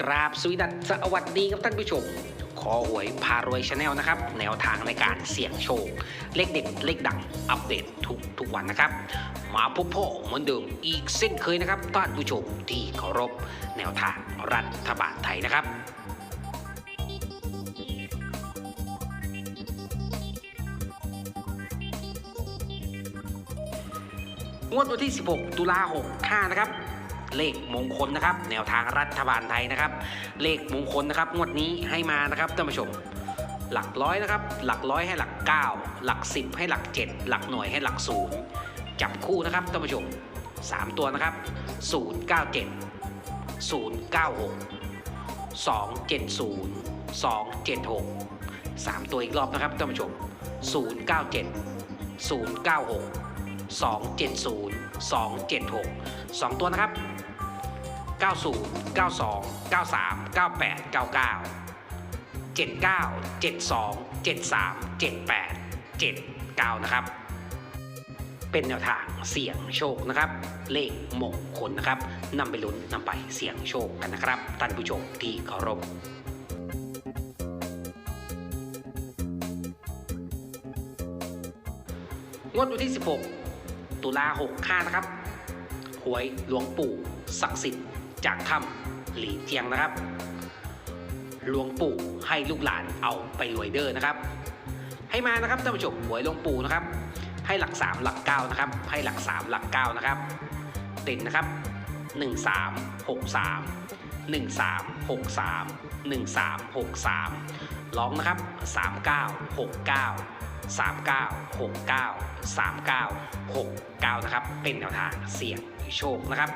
กราบสวีดัสสวัสดีครับท่านผู้ชม ขอหวยพารวยชาแนลนะครับ แนวทางในการเสี่ยงโชค เลขเด็ดเลขดังอัปเดตทุกทุกวันนะครับ มาพบพ่อเหมือนเดิมอีกเส้นเคยนะครับท่านผู้ชมที่เคารพแนวทางรัฐบาลไทยนะครับงวดวันที่ 16 ตุลา65 นะครับ เลขมงคลนะครับ แนวทางรัฐบาลไทยนะครับ เลขมงคลนะครับงวดนี้ให้มานะครับท่านผู้ชม หลักร้อยนะครับ หลักร้อยให้หลัก 9 หลัก 10 ให้หลัก 7 หลักหน่วยให้หลัก0จับคู่นะครับท่านผู้ชม 3 ตัวนะครับ 097 096 270 276 3 ตัวอีกรอบนะครับท่านผู้ชม 097 096 270 276 2 ตัวนะครับ 90 92 93 98 99 79 72 73 78 79 นะครับ เป็นแนวทางเสี่ยงโชคนะครับ เลขมงคลนะครับนำไปลุ้นนำไปเสี่ยงโชคกันนะครับท่านผู้ชมที่เคารพงวดวันที่ 16 ตุลา65นะครับหวยหลวงปู่ศักดิ์สิทธิ์จากถ้ำหลีเจียงนะครับ หลวงปู่ให้ลูกหลานเอาไปรวยเดอร์นะครับ ให้มานะครับท่านผู้ชมหวยหลวงปู่นะครับ ให้หลัก 3 หลัก9นะครับ ให้หลัก 3 หลัก9นะครับเด่นนะครับ 1 3 6 3 1 3 6 3 1 3 6 3ร้องนะครับ 3 9 6 9 39 69 39 69 นะครับ เป็นแนวทางเสี่ยงโชคนะครับ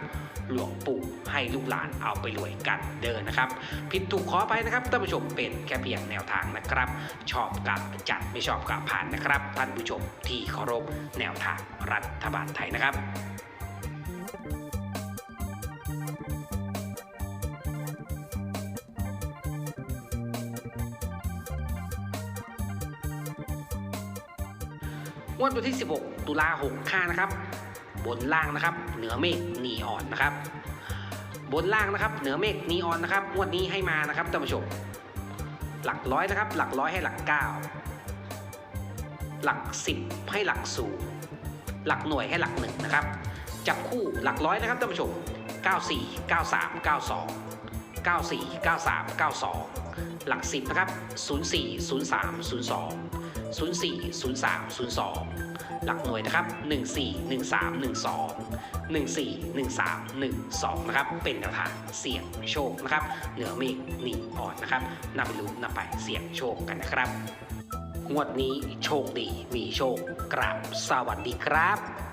หลวงปู่ให้ลูกหลานเอาไปรวยกันเดินนะครับ ผิดถูกขอไปนะครับท่านผู้ชมเป็นแค่เพียงแนวทางนะครับ ชอบกับจัดไม่ชอบกับผ่านนะครับ ท่านผู้ชมที่เคารพแนวทางรัฐบาลไทยนะครับ งวดวันที่ 16 ตุลา65นะครับ บนล่างนะครับ เหนือเมฆนีออนนะครับ บนล่างนะครับ เหนือเมฆนีออนนะครับ งวดนี้ให้มานะครับท่านผู้ชม หลักร้อยนะครับ หลักร้อยให้หลัก 9 หลัก 10 ให้หลักศูนย์หลักหน่วยให้หลักหนึ่งนะครับ จับคู่หลักร้อยนะครับท่านผู้ชม 94 93 92 94 93 92 หลัก 10 นะครับ 04 03 02 04 03 02 หลักหน่วยนะครับ 14 13 12 14 13 12 นะครับ เป็นแนวทางเสี่ยงโชคนะครับ เหนือเมฆหนีอ่อนนะครับนำไปลุ้นนำไปเสี่ยงโชคกันนะครับ งวดนี้โชคดีมีโชคกราบสวัสดีครับ